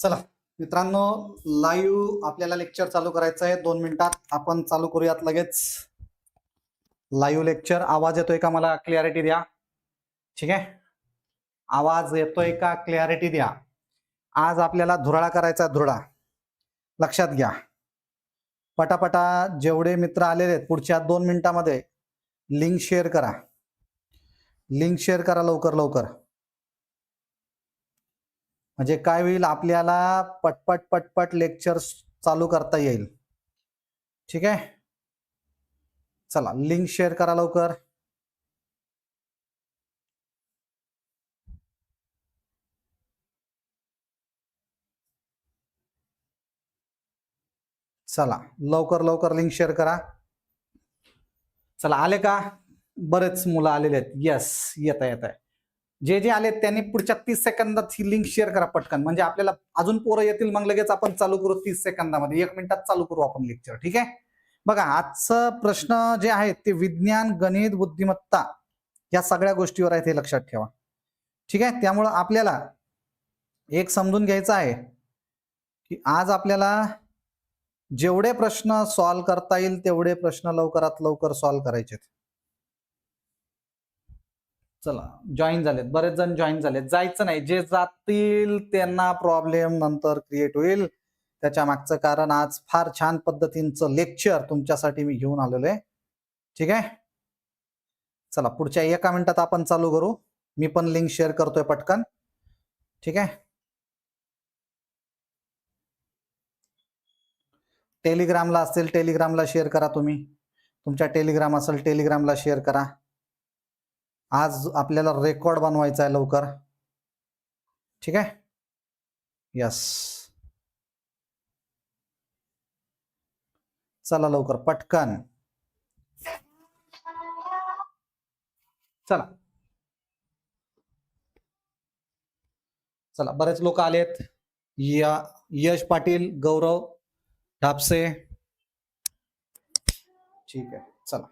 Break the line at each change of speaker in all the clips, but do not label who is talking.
चला मित्रांनो लाईव्ह आपल्याला लेक्चर चालू करायचं आहे. दोन मिनिटात आपण चालू करूयात लगेच. लाईव्ह लेक्चर आवाज येतोय का मला? क्लिअरिटी द्या. ठीक आहे? आवाज येतोय का? क्लिअरिटी द्या. आज आपल्याला धुराळा करायचा धुराळा. लक्षात घ्या. पटापटा जेवढे मित्र आलेले आहेत पुढच्या दोन मिनिटामध्ये लिंक शेअर करा. लिंक शेअर करा लवकर लवकर. म्हणजे काय होईल आपल्याला पटपट पटपट लेक्चर चालू करता येईल. ठीक आहे? चला लिंक शेअर करा लवकर. चला लवकर लवकर लिंक शेअर करा. चला आले का? बरेच मुलं आलेले आहेत. येस येत आहे येत. आहे जे जे आले त्यांनी पुढच्या तीस सेकंदात ही लिंक शेअर करा पटकन. म्हणजे आपल्याला अजून पोरं येतील मग लगेच आपण चालू करू तीस सेकंदामध्ये. एक मिनिटात चालू करू आपण लेक्चर ठीक आहे? बघा आजचं प्रश्न जे आहेत ते विज्ञान गणित बुद्धिमत्ता या सगळ्या गोष्टीवर आहेत हे लक्षात ठेवा. ठीक आहे? त्यामुळं आपल्याला एक समजून घ्यायचं आहे की आज आपल्याला जेवढे प्रश्न सॉल्व्ह करता येईल तेवढे प्रश्न लवकरात लवकर सॉल्व्ह करायचे चला जॉईन झालेत. बरेच जण जॉईन झालेत. जायचं नाही. जे जातील त्यांना प्रॉब्लेम नंतर क्रिएट होईल. त्याच्या मागचं कारण आज फार छान पद्धतींचं लेक्चर तुमच्यासाठी मी घेऊन आलेलो आहे. ठीक आहे? चला पुढच्या एका मिनिटात आपण चालू करू. मी पण लिंक शेअर करतोय पटकन. ठीक आहे? टेलिग्रामला असेल टेलिग्रामला शेअर करा तुम्ही. तुमच्या टेलिग्राम असेल टेलिग्रामला शेअर करा. आज आपल्याला रेकॉर्ड बनवायचा आहे लवकर. ठीक आहे? यस चला लवकर पटकन. चला. चला बरेच लोक आलेत. या यश पाटील गौरव ढापसे. ठीक आहे चला.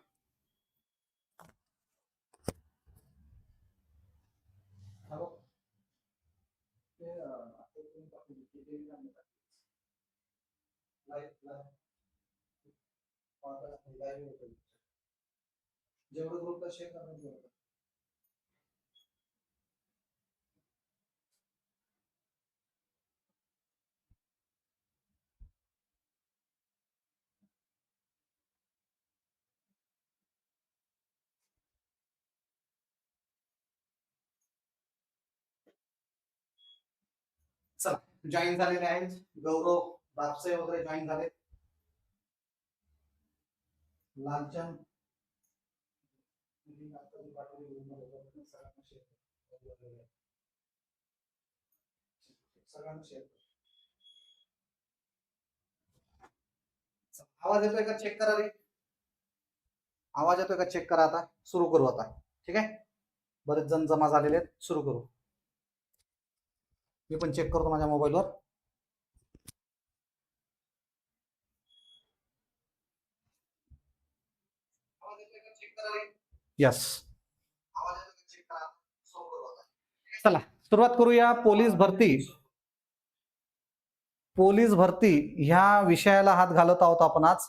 जेवढं ग्रुपला शेअर करणार तेवढं. चला जॉईन झालेले आहेत गौरव बापसे वगैरे जॉईन झाले. लालचंद. सगळ्यांना आवाज येतोय का? चेक करा रे. आवाज येतोय का? चेक करा आता. सुरू करू आता. ठीक आहे? बरेच जण जमा झालेले आहेत. सुरू करू. मी पण चेक करतो माझ्या मोबाईलवर यस चला सुरुवात करूया पोलीस भरती. पोलीस भरती ह्या विषयाला हात घालत आहोत आपण आज.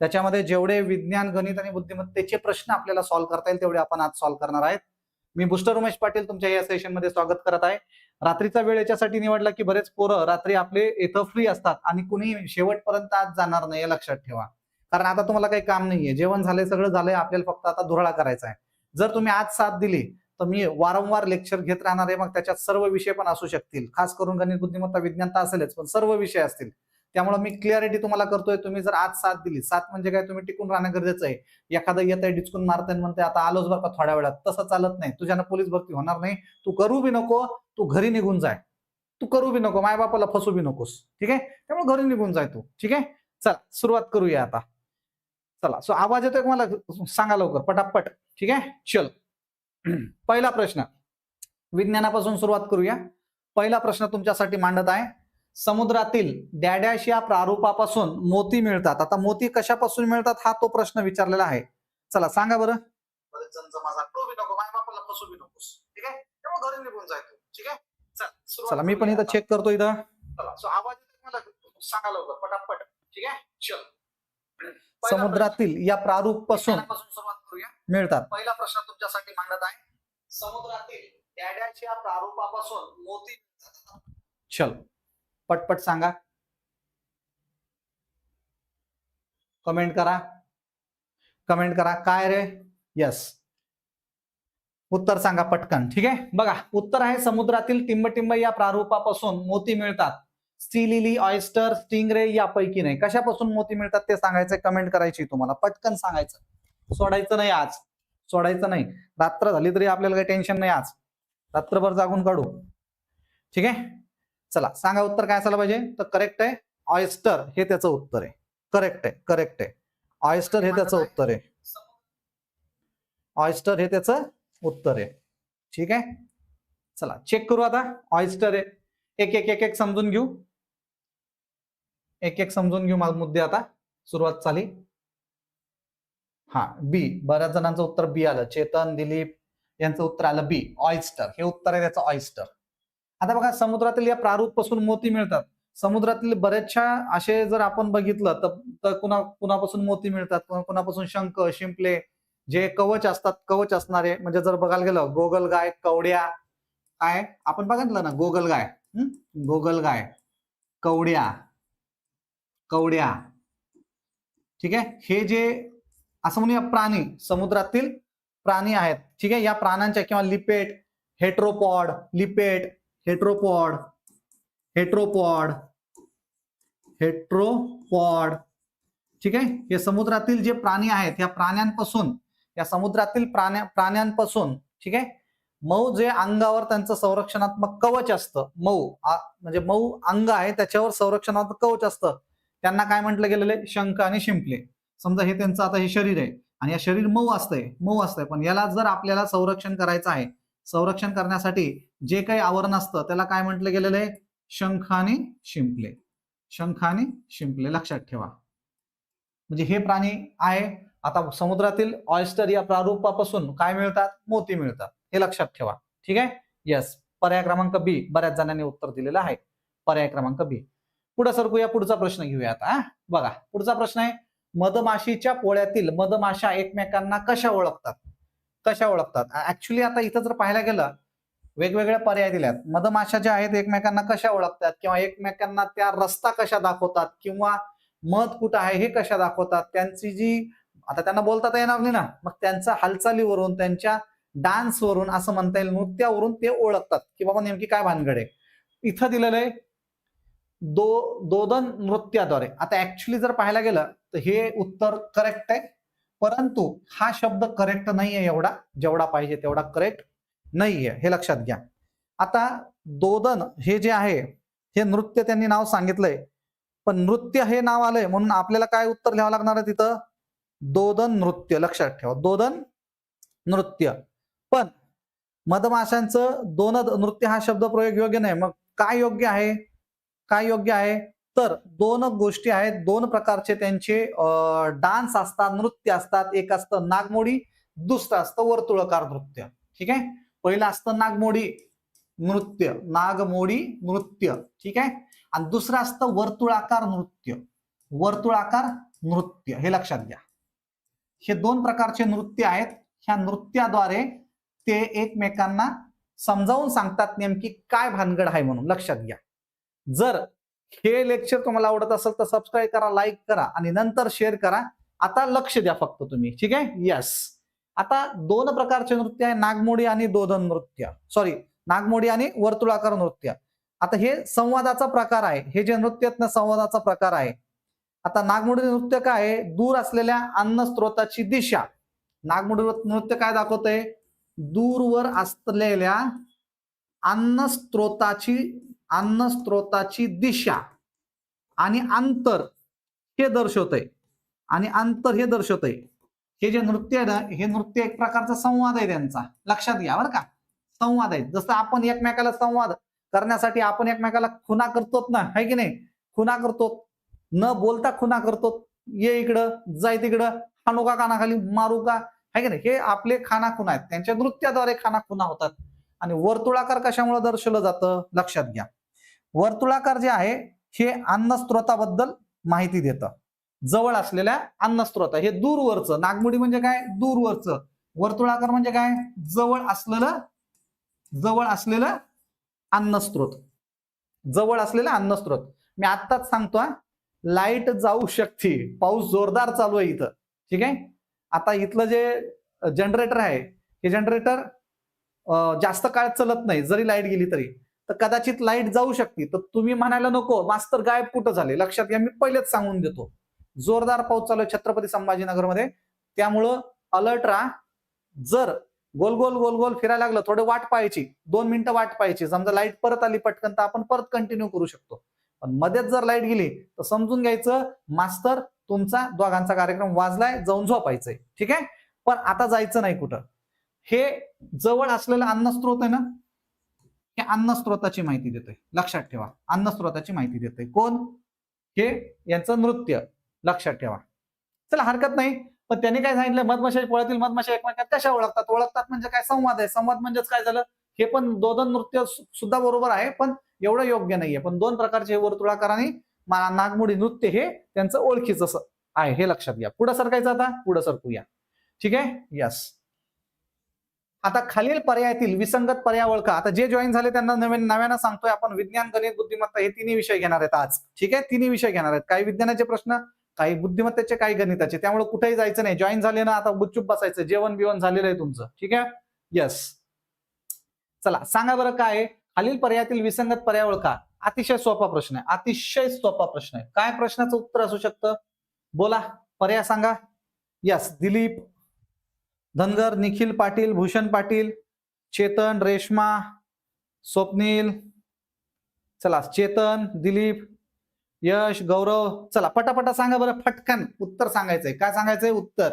त्याच्यामध्ये जेवढे विज्ञान गणित आणि बुद्धिमत्तेचे प्रश्न आपल्याला सॉल्व्ह करता येईल तेवढे आपण आज सॉल्व्ह करणार आहेत. मी बुस्टर उमेश पाटील तुमच्या या सेशनमध्ये स्वागत करत आहे. रात्रीचा वेळ याच्यासाठी निवडला की बरेच पोरं रात्री आपले इथं फ्री असतात आणि कुणी शेवटपर्यंत आज जाणार नाही लक्षात ठेवा. कारण आता तुम्हाला काही काम नाहीये. जेवण झालंय सगळं झालंय आपल्याला फक्त आता धुराळा करायचा आहे. जर तुम्ही आज साथ दिली तर मी वारंवार लेक्चर घेत राहणार आहे. मग त्याच्यात सर्व विषय पण असू शकतील. खास करून गणित बुद्धिमत्ता विज्ञान तर असेलच पण सर्व विषय असतील. त्यामुळे मी क्लिअरिटी तुम्हाला करतोय. तुम्ही जर आज साथ दिली साथ म्हणजे काय? तुम्ही टिकून राहणं गरजेचं आहे. एखादं येत आहे डिचकून मारताय म्हणते आता आलोच बरं का थोड्या वेळात. तसं चालत नाही. तुझ्यानं पोलीस भरती होणार नाही. तू करू बी नको तू घरी निघून जाय. तू करू बी नको मायबापाला फसू बी नकोस. ठीक आहे? त्यामुळे घरी निघून जाय तू. ठीक आहे? चला सुरुवात करूया आता. चला. सो आवाज येतोय मला? सांगा लवकर पटापट. ठीक आहे? चल. पहिला प्रश्न. विज्ञानापासून सुरुवात करूया. पहिला प्रश्न तुमच्यासाठी मांडत आहे. समुद्रातील डॅडॅश या प्रारूपापासून मोती मिळतात. आता मोती कशापासून मिळतात? हा तो प्रश्न विचारलेला आहे. चला सांगा बरं. चल,
मी पण इथं. चेक करतो इथं.
चला. सो आवाज येतोय मला? सांगा लवकर पटापट. ठीक आहे? चल.
समुद्रातील या
प्रारूपपासून सुरुवात करूया.
मिळतात.
पहिला प्रश्न तुमच्यासाठी मांडत आहे. समुद्रातील डॅड्याच्या प्रारूपापासून मोती. चल पटपट सांगा. कमेंट करा. कमेंट करा. काय रे? यस उत्तर सांगा पटकन. ठीक आहे? बघा उत्तर आहे समुद्रातील टिंबटिंब या प्रारूपापासून मोती मिळतात. सी लिली ऑयस्टर स्टिंगरे यापैकी नाही. कशापासून मोती मिळतात ते सांगायचं कमेंट करायची तुम्हाला. पटकन सांगायचं. सोडायचं नाही आज. सोडायचं नाही. रात्र झाली तरी आपल्याला काही टेन्शन नाही आज. रात्रभर जागून काढू. ठीक आहे? चला सांगा उत्तर काय असायला पाहिजे? तर करेक्ट आहे. ऑयस्टर हे त्याचं उत्तर आहे. करेक्ट आहे. करेक्ट आहे. ऑयस्टर हे त्याचं उत्तर आहे. ऑयस्टर हे त्याचं उत्तर आहे. ठीक आहे? चला चेक करू आता. ऑयस्टर आहे. एक एक एक एक समजून घेऊ. एक एक समजून घेऊ माझा मुद्दे आता. सुरुवात झाली. हा बी बऱ्याच जणांचं उत्तर बी आलं. चेतन दिलीप यांचं उत्तर आलं बी ऑइस्टर हे उत्तर आहे त्याचं ऑइस्टर आता बघा समुद्रातील या प्रारूपपासून मोती मिळतात. समुद्रातील बरेचशा असे जर आपण बघितलं तर तर कुणा कुणापासून मोती मिळतात? कुणापासून शंख शिंपले जे कवच असतात कवच असणारे म्हणजे जर बघायला गेलं गोगल गाय कवड्या काय? आपण बघितलं ना गोगल गाय. गोगल गाय कवड्या. कवड्या. ठीक आहे? हे जे असं म्हणूया प्राणी समुद्रातील प्राणी आहेत. ठीक आहे? या प्राण्यांच्या किंवा लिपेट हेट्रोपॉड लिपेट हेट्रोपॉड हेट्रोपॉड हेट्रोपॉड ठीक आहे? हे समुद्रातील जे प्राणी आहेत या प्राण्यांपासून या समुद्रातील प्राण्या प्राण्यांपासून ठीक आहे? मऊ जे अंगावर त्यांचं संरक्षणात्मक कवच असतं. मऊ म्हणजे मऊ अंग आहे त्याच्यावर संरक्षणात्मक कवच असतं. त्यांना काय म्हटलं गेलेलं आहे? शंख आणि शिंपले. समजा हे त्यांचं आता हे शरीर आहे आणि या शरीर मऊ असतंय मऊ असतंय. पण याला जर आपल्याला संरक्षण करायचं आहे संरक्षण करण्यासाठी जे काही आवरण असतं त्याला काय म्हटलं गेलेलं आहे? शंख आणि शिंपले. शंख आणि शिंपले. लक्षात ठेवा. म्हणजे हे प्राणी आहे. आता समुद्रातील ऑयस्टर या प्रारूपापासून काय मिळतात? मोती मिळतात. हे लक्षात ठेवा. ठीक आहे? येस पर्याय क्रमांक बी बऱ्याच जणांनी उत्तर दिलेलं आहे. पर्याय क्रमांक बी पुढे सरकूया पुढचा प्रश्न घेऊया आता बघा पुढचा प्रश्न आहे मधमाशीच्या पोळ्यातील मधमाशा एकमेकांना कशा ओळखतात? कशा ओळखतात? ऍक्च्युली आता इथं जर पाहायला गेलं वेगवेगळ्या पर्याय दिल्यात. मधमाशा ज्या आहेत एकमेकांना कशा ओळखतात? किंवा एकमेकांना त्या रस्ता कशा दाखवतात? किंवा मध कुठं आहे हे कशा दाखवतात? त्यांची जी आता त्यांना बोलता तर येणार नाही ना. मग त्यांच्या हालचालीवरून त्यांच्या डान्सवरून असं म्हणता येईल नृत्यावरून ते ओळखतात. की बाबा नेमकी काय भानगड आहे? इथं दिलेलं आहे दो दोदन नृत्याद्वारे. आता ऍक्च्युली जर पाहायला गेलं तर हे उत्तर करेक्ट आहे. परंतु हा शब्द करेक्ट नाही आहे एवढा. जेवढा पाहिजे तेवढा करेक्ट नाही आहे. हे लक्षात घ्या. आता दोदन हे जे आहे हे नृत्य त्यांनी नाव सांगितलंय. पण नृत्य हे नाव आलंय म्हणून आपल्याला काय उत्तर लिहावं लागणार आहे तिथं? दोदन नृत्य. लक्षात ठेवा. दोदन नृत्य. पण मधमाशांचं दोनद नृत्य हा शब्द प्रयोग योग्य नाही. मग काय योग्य आहे? काय योग्य आहे? तर दोन गोष्टी आहेत. दोन प्रकारचे त्यांचे डान्स असतात नृत्य असतात. एक असतं नागमोडी दुसरं असतं वर्तुळकार नृत्य. ठीक आहे? पहिलं असतं नागमोडी नृत्य. नागमोडी नृत्य. ठीक आहे? आणि दुसरं असतं वर्तुळाकार नृत्य. वर्तुळाकार नृत्य. हे लक्षात घ्या. हे दोन प्रकारचे नृत्य आहेत. ह्या नृत्याद्वारे ते एकमेकांना समजावून सांगतात नेमकी काय भानगड आहे म्हणून. लक्षात घ्या. जर हे लेक्चर तुम्हाला आवडत असेल तर सबस्क्राईब करा लाईक करा आणि नंतर शेअर करा. आता लक्ष द्या फक्त तुम्ही ठीक आहे? यस आता दोन प्रकारचे नृत्य आहे नागमोडी आणि दोदन नृत्य. सॉरी नागमोडी आणि वर्तुळाकार नृत्य. आता हे संवादाचा प्रकार आहे. हे जे नृत्य आहेत ना संवादाचा प्रकार आहे. आता नागमोडी नृत्य काय आहे? दूर असलेल्या अन्न स्त्रोताची दिशा. नागमोडी नृत्य काय दाखवतंय? दूरवर असलेल्या अन्न स्त्रोताची अन्न स्त्रोताची दिशा आणि अंतर हे दर्शवतंय. आणि अंतर हे दर्शवतंय. हे जे नृत्य आहे ना हे नृत्य एक प्रकारचा संवाद आहे त्यांचा. लक्षात घ्या बरं का. संवाद आहे. जसं आपण एकमेकाला संवाद करण्यासाठी आपण एकमेकाला खुना करतो ना है की नाही? खुना करतो न बोलता खुना करतो ये इकडं जाय तिकडं हाणू का कानाखाली मारू का? है की नाही? हे आपले खाना खुना आहेत. त्यांच्या नृत्याद्वारे खाना खुना होतात. आणि वर्तुळाकार कशामुळे दर्शवलं जातं? लक्षात घ्या. वर्तुळाकार जे आहे हे अन्नस्त्रोताबद्दल माहिती देतं. जवळ असलेल्या अन्नस्त्रोत हे दूरवरचं नागमुडी म्हणजे काय? दूरवरचं. वर्तुळाकार म्हणजे काय? जवळ असलेलं जवळ असलेलं अन्नस्त्रोत जवळ असलेलं अन्नस्त्रोत मी आत्ताच सांगतो लाइट जाऊ शकते. पाऊस जोरदार चालू आहे इथं. ठीक आहे? आता इथलं जे जनरेटर आहे हे जनरेटर जास्त काळ चलत नाही. जरी लाइट गेली तरी. तर कदाचित लाइट जाऊ शकते. तर तुम्ही म्हणायला नको मास्तर गायब कुठं झाले? लक्षात घ्या मी पहिलेच सांगून देतो. जोरदार पाऊस चालू आहे छत्रपती संभाजीनगरमध्ये. त्यामुळं अलर्ट राहा. जर गोल गोल गोल गोल फिरायला लागलं थोडं वाट पाहायची दोन मिनिटं वाट पाहायची समजा लाइट परत आली पटकन तर आपण परत कंटिन्यू करू शकतो. पण मध्येच जर लाइट गेली तर समजून घ्यायचं मास्तर तुमचा दोघांचा कार्यक्रम वाजलाय जाऊन झोपायचंय. ठीक आहे? पण आता जायचं नाही कुठं. हे जवळ असलेलं अन्नस्त्रोत आहे ना हे अन्न स्रोताची माहिती देतोय. लक्षात ठेवा. अन्नस्त्रोताची माहिती देतोय. कोण? हे यांचं नृत्य. लक्षात ठेवा. चला हरकत नाही. पण त्यांनी काय सांगितलं? मधमाशा पोळ्यातील मधमाशा एकमेकात कशा ओळखतात? ओळखतात म्हणजे काय? संवाद आहे. संवाद म्हणजेच काय झालं? हे पण दोन नृत्य सुद्धा बरोबर आहे पण एवढं योग्य नाहीये. पण दोन प्रकारचे वर्तुळाकाराने आणि नागमोडी नृत्य हे त्यांचं ओळखीचं आहे. हे लक्षात घ्या. पुढं सरकायचं आता? पुढे सरकूया. ठीक आहे? यस आता खालील पर्यायातील विसंगत पर्याय ओळखा आता जे जॉईन झाले त्यांना नवीन नव्यानं सांगतोय आपण विज्ञान गणित बुद्धिमत्ता हे तिन्ही विषय घेणार आहेत आज. ठीक आहे? तिन्ही विषय घेणार आहेत. काही विज्ञानाचे प्रश्न काही बुद्धिमत्तेचे काही गणिताचे. त्यामुळे कुठेही जायचं नाही. जॉईन झाले ना आता गुपचूप बसायचं. जेवण बिवण झालेलं आहे तुमचं. ठीक आहे? यस चला सांगा बरं काय आहे? खालील पर्यायातील विसंगत पर्याय ओळखा अतिशय सोपा प्रश्न आहे. अतिशय सोपा प्रश्न आहे. काय प्रश्नाचं उत्तर असू शकतं? बोला. पर्याय सांगा. यस दिलीप धनगर निखिल पाटील भूषण पाटील चेतन रेश्मा स्वप्नील चला चेतन दिलीप यश गौरव चला पटापटा सांगा बरं फटकन उत्तर सांगायचंय. काय सांगायचंय? उत्तर.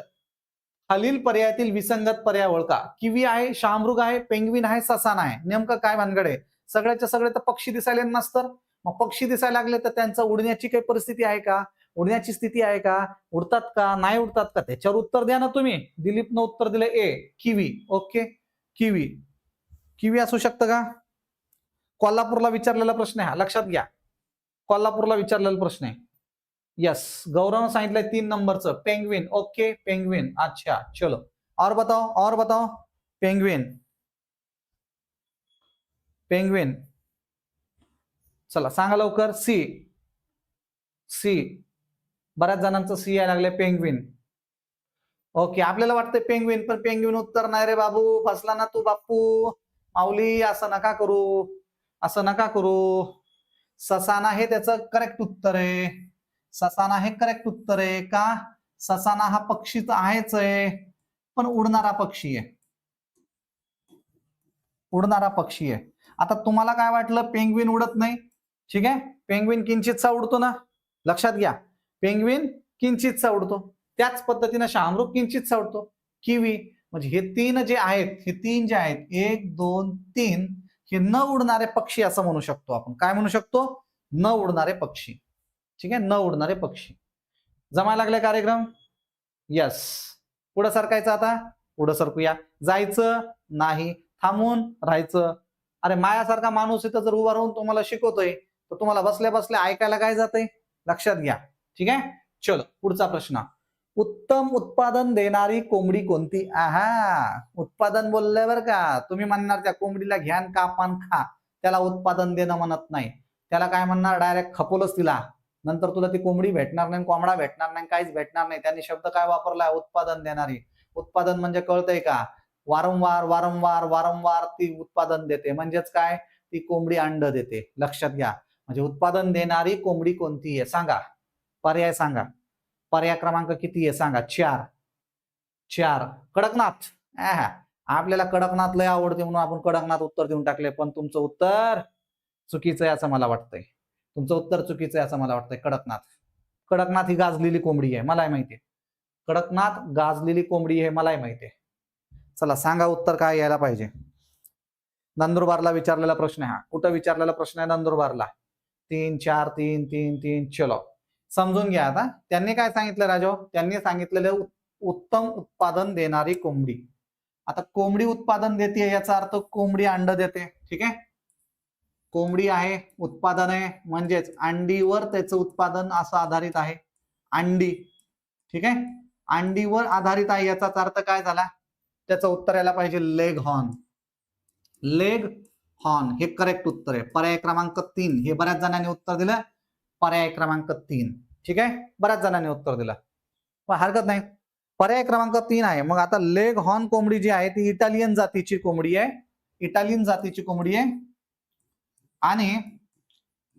खालील पर्यायातील विसंगत पर्याय ओळखा. किवी आहे शामृग आहे पेंगवीन आहे ससान आहे. नेमकं काय भानगड आहे? सगळ्याच्या सगळे तर पक्षी दिसायला नसतर मग पक्षी दिसायला लागले तर त्यांचं उडण्याची काही परिस्थिती आहे का? उडण्याची स्थिती आहे का? उडतात का? नाही उडतात का? त्याच्यावर उत्तर द्या ना तुम्ही. दिलीपनं उत्तर दिलं A kiwi. Okay. Kiwi. Kiwi असू शकतं का? कोल्हापूरला विचारलेला प्रश्न आहे हा. लक्षात घ्या. कोल्हापूरला विचारलेला प्रश्न आहे. यस गौरवनं सांगितलंय तीन नंबरचं. Penguin okay. पेंग्विन अच्छा. चलो. और बताओ. और बताओ. पेंग्विन पेंग्विन चला सांगा लवकर. सी सी बऱ्याच जणांचं सी यायला लागले पेंग्विन ओके आपल्याला वाटतंय पेंग्विन पण पेंग्विन उत्तर नाही रे बाबू. फसला ना तू बापू माऊली असं नका करू. असं नका करू. ससाना हे त्याचं करेक्ट उत्तर आहे. ससाना हे करेक्ट उत्तर आहे का? ससाना हा पक्षी तर आहेच आहे पण उडणारा पक्षी आहे. उडणारा पक्षी आहे. आता तुम्हाला काय वाटलं? पेंग्विन उडत नाही. ठीक आहे? पेंग्विन किंचितसा उडतो ना. लक्षात घ्या. पेंग्विन किंचित सावडतो त्याच पद्धतीनं शामरूप किंचित सावडतो किवी म्हणजे हे तीन जे आहेत हे तीन जे आहेत एक दोन तीन हे न उडणारे पक्षी असं म्हणू शकतो आपण. काय म्हणू शकतो? न उडणारे पक्षी. ठीक आहे? न उडणारे पक्षी. जमायला लागले कार्यक्रम? यस पुढं सरकायचं आता? पुढं सरकूया. जायचं? नाही. थांबून राहायचं. अरे मायासारखा माणूस इथं जर उभा राहून तुम्हाला शिकवतोय तर तुम्हाला बसल्या बसल्या ऐकायला काय जातंय? लक्षात घ्या. ठीक आहे? चलो पुढचा प्रश्न. उत्तम उत्पादन देणारी कोंबडी कोणती? आहा उत्पादन बोललंय बरं का. तुम्ही म्हणणार त्या कोंबडीला घ्यान कापान खा. त्याला उत्पादन देणं म्हणत नाही. त्याला काय म्हणणार? डायरेक्ट खपोलच तिला. नंतर तुला ती कोंबडी भेटणार नाही कोंबडा भेटणार नाही काहीच भेटणार नाही. त्यांनी शब्द काय वापरलाय? उत्पादन देणारी. उत्पादन म्हणजे कळतंय का? वारंवार वारंवार वारंवार ती उत्पादन देते. म्हणजेच काय? ती कोंबडी अंड देते. लक्षात घ्या. म्हणजे उत्पादन देणारी कोंबडी कोणती आहे? सांगा. पर्याय सांगा. पर्याय क्रमांक किती आहे सांगा. चार. चार. कडकनाथ. आपल्याला कडकनाथ लय आवडते म्हणून आपण कडकनाथ उत्तर देऊन टाकले पण तुमचं उत्तर चुकीचं आहे असं मला वाटतंय. तुमचं उत्तर चुकीचं आहे असं मला वाटतंय. कडकनाथ. कडकनाथ ही गाजलेली कोंबडी आहे मलाही माहिती आहे. कडकनाथ गाजलेली कोंबडी आहे मलाही माहिती आहे. चला सांगा उत्तर काय यायला पाहिजे. नंदुरबारला विचारलेला प्रश्न आहे हा. कुठं विचारलेला प्रश्न आहे नंदुरबारला? तीन चार तीन तीन तीन. चलो. समजून घ्या आता. त्यांनी काय सांगितलं राजो? त्यांनी सांगितलेलं उत्तम उत्पादन देणारी कोंबडी. आता कोंबडी उत्पादन देते याचा अर्थ कोंबडी अंड देते. ठीक आहे? कोंबडी आहे उत्पादन आहे म्हणजेच अंडीवर त्याचं उत्पादन असं आधारित आहे. अंडी. ठीक आहे? अंडीवर आधारित आहे याचाच अर्थ काय झाला? त्याचं उत्तर यायला पाहिजे लेग हॉर्न लेग हॉर्न हे करेक्ट उत्तर आहे. पर्याय क्रमांक तीन. हे बऱ्याच जणांनी उत्तर दिलं. पर्याय क्रमांक तीन. ठीक आहे? बऱ्याच जणांनी उत्तर दिलं. पण हरकत नाही. पर्याय क्रमांक तीन आहे. मग आता लेग हॉर्न कोंबडी जी आहे ती इटालियन जातीची कोंबडी आहे. इटालियन जातीची कोंबडी आहे. आणि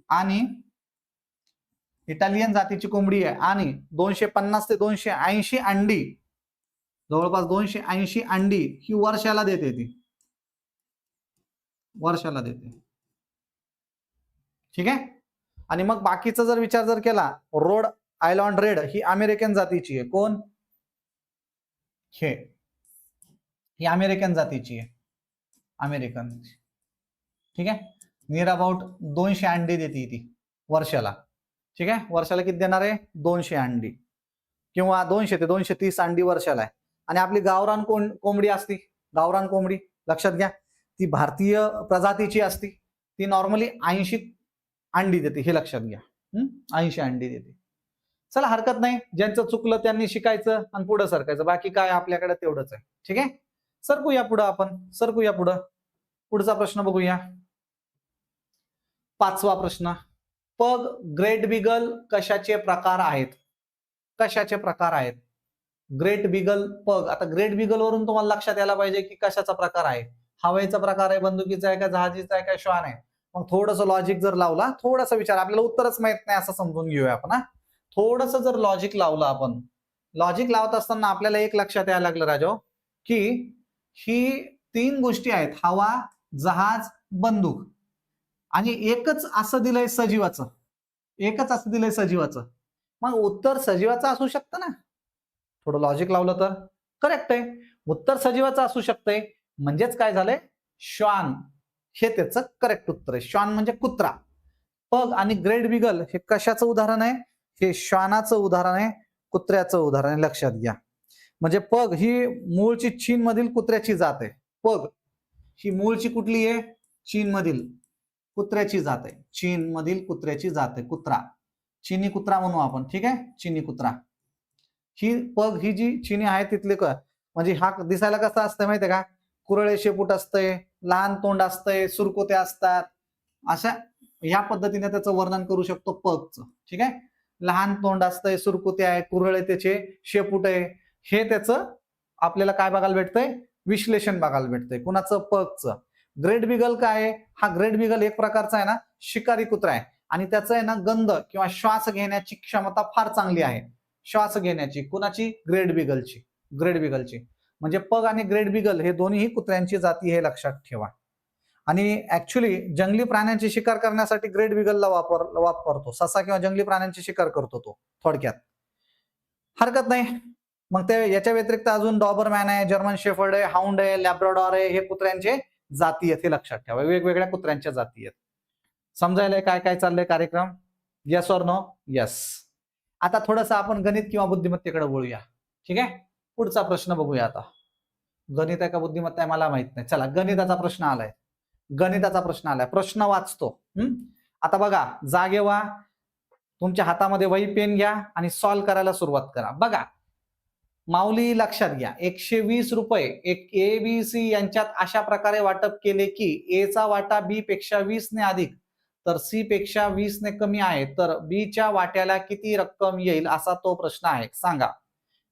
आणि इटालियन जातीची कोंबडी आहे. आणि दोनशे पन्नास ते दोनशे ऐंशी अंडी. जवळपास दोनशे ऐंशी अंडी ही वर्षाला देते ती. वर्षाला देते. ठीक आहे? आणि मग बाकीचा जर विचार जर केला रोड आयलॉन्ड रेड ही अमेरिकन जातीची आहे. कोण? हे. ही अमेरिकन जातीची आहे. अमेरिकन. ठीक आहे? नियर अबाउट दोनशे अंडी देते ती वर्षाला. ठीक आहे? वर्षाला किती देणार आहे? दोनशे अंडी. किंवा दोनशे ते दोनशे तीस अंडी वर्षाला आहे. आणि आपली गावरान कोण कोंबडी असती? गावरान कोंबडी. लक्षात घ्या. ती भारतीय प्रजातीची असती. ती नॉर्मली ऐंशी अंडी देते हे लक्षात घ्या. ऐंशी अंडी देते. चला हरकत नाही. ज्यांचं चुकलं त्यांनी शिकायचं आणि पुढं सरकायचं. बाकी काय आपल्याकडे तेवढंच आहे. ठीक आहे? सरकूया पुढं आपण. सरकूया पुढं. पुढचा प्रश्न बघूया. पाचवा प्रश्न. पग ग्रेट बिगल कशाचे प्रकार आहेत? कशाचे प्रकार आहेत? ग्रेट बिगल पग. आता ग्रेट बिगल वरून तुम्हाला लक्षात यायला पाहिजे की कशाचा प्रकार आहे? हवाईचा प्रकार आहे बंदुकीचा आहे का जहाजीचा आहे का श्वान आहे? मग थोडस लॉजिक जर लावला थोडासा विचार आपल्याला उत्तरच माहीत नाही असं समजून घेऊया आपण हा. थोडस जर लॉजिक लावलं आपण लॉजिक लावत असताना आपल्याला एक लक्षात यायला लागलं राजो की ही तीन गोष्टी आहेत हवा जहाज बंदूक. आणि एकच असं दिलंय सजीवाचं एकच असं दिलंय सजीवाचं. मग उत्तर सजीवाचं असू शकतं ना? थोडं लॉजिक लावलं तर. करेक्ट आहे. उत्तर सजीवाचं असू शकतंय. म्हणजेच काय झालंय? श्वान. हे त्याचं करेक्ट उत्तर आहे. श्वान म्हणजे कुत्रा. पग आणि ग्रेट बिगल हे कशाचं उदाहरण आहे? हे श्वानाचं उदाहरण आहे कुत्र्याचं उदाहरण आहे. लक्षात घ्या. म्हणजे पग ही मूळची चीन मधील कुत्र्याची जात आहे. पग ही मूळची कुठली आहे? चीन मधील कुत्र्याची जात आहे. चीन मधील कुत्र्याची जात आहे. कुत्रा. चिनी कुत्रा म्हणू आपण. ठीक आहे? चिनी कुत्रा. ही पग ही जी चिनी आहे तिथले म्हणजे हा दिसायला कसा असतं माहितीये का? कुरळे शेपूट असतंय लहान तोंड असतंय सुरकोते असतात. अशा ह्या पद्धतीने त्याचं वर्णन करू शकतो पगचं. ठीक आहे? लहान तोंड असतंय सुरकुते आहे कुरळे त्याचे शेपूट आहे. हे त्याचं आपल्याला काय बघायला भेटतंय? विश्लेषण बघायला भेटतंय. कुणाचं? पगचं. ग्रेट बिगल काय आहे? हा ग्रेट बिगल एक प्रकारचा आहे ना शिकारी कुत्रा आहे. आणि त्याचं आहे ना गंध किंवा श्वास घेण्याची क्षमता फार चांगली आहे. श्वास घेण्याची. कुणाची? ग्रेट बिगलची. ग्रेट बिगलची. म्हणजे पग आणि ग्रेट बिगल हे दोन्हीही कुत्र्यांची जाती हे लक्षात ठेवा. आणि ऍक्च्युली जंगली प्राण्यांची शिकार करण्यासाठी ग्रेट बिगलला वापर वापरतो. ससा किंवा जंगली प्राण्यांची शिकार करतो तो थोडक्यात. हरकत नाही. मग ते याच्या व्यतिरिक्त अजून डॉबरमॅन आहे जर्मन शेफर्ड आहे हाऊंड आहे लॅब्राडॉर आहे हे कुत्र्यांचे जाती आहेत हे लक्षात ठेवा. वेगवेगळ्या कुत्र्यांच्या जाती आहेत. समजायला काय काय चाललंय कार्यक्रम? यस ऑर नो यस आता थोडस आपण गणित किंवा बुद्धिमत्तेकडे वळूया. ठीक आहे? पुढचा प्रश्न बघूया आता. गणित आहे का बुद्धिमत्ता आहे मला माहीत नाही. चला गणिताचा प्रश्न आलाय. गणिताचा प्रश्न आलाय. प्रश्न वाचतो. हम्म? आता बघा जागे व्हा. तुमच्या हातामध्ये वही पेन घ्या आणि सॉल्व्ह करायला सुरुवात करा. बघा माऊली लक्षात घ्या. एकशे वीस रुपये एक ए बी सी यांच्यात अशा प्रकारे वाटप केले की ए चा वाटा बी पेक्षा वीस ने अधिक तर सी पेक्षा वीस ने कमी आहे तर बी च्या वाट्याला किती रक्कम येईल असा तो प्रश्न आहे. सांगा.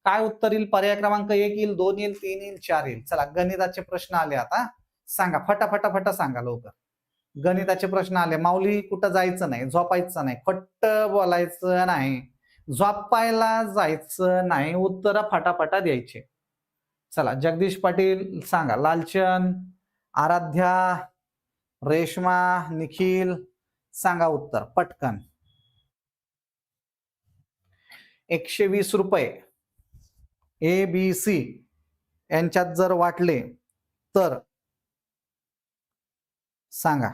काय उत्तर येईल? पर्याय क्रमांक एक येईल दोन येईल तीन येईल चार येईल? चला गणिताचे प्रश्न आले आता. सांगा फटाफटाफट फटा सांगा लवकर. गणिताचे प्रश्न आले. माऊली कुठं जायचं नाही? झोपायचं नाही. फट्ट बोलायचं नाही. झोपायला जायचं नाही. उत्तर फटाफटा द्यायचे. चला जगदीश पाटील सांगा. लालचंद आराध्या रेश्मा निखिल सांगा उत्तर. पटकन. एकशे वीस रुपये. ए बी सी यांच्यात जर वाटले तर सांगा.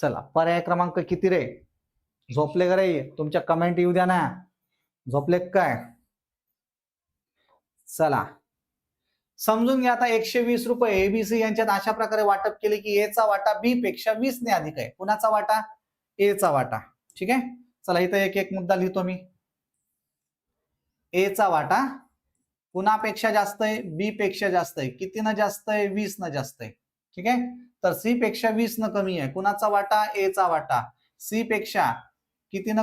चला पर्याय क्रमांक किती रे? झोपले का रे? तुमच्या कमेंट येऊ द्या ना. झोपले काय? चला. समजून घ्या आता एकशे वीस रुपये एबीसी यांच्यात अशा प्रकारे वाटप केले की ए चा वाटा बी पेक्षा वीस ने अधिक आहे. कुणाचा वाटा? ए चा वाटा. ठीक आहे? चला इथं एक एक मुद्दा लिहितो मी. ए चा वाटा कुणापेक्षा जास्त आहे? बी पेक्षा जास्त आहे. किती न जास्त आहे? वीस न जास्त आहे. ठीक आहे? तर सी पेक्षा वीस न कमी आहे. कुणाचा वाटा? ए चा वाटा. सी पेक्षा कितीनं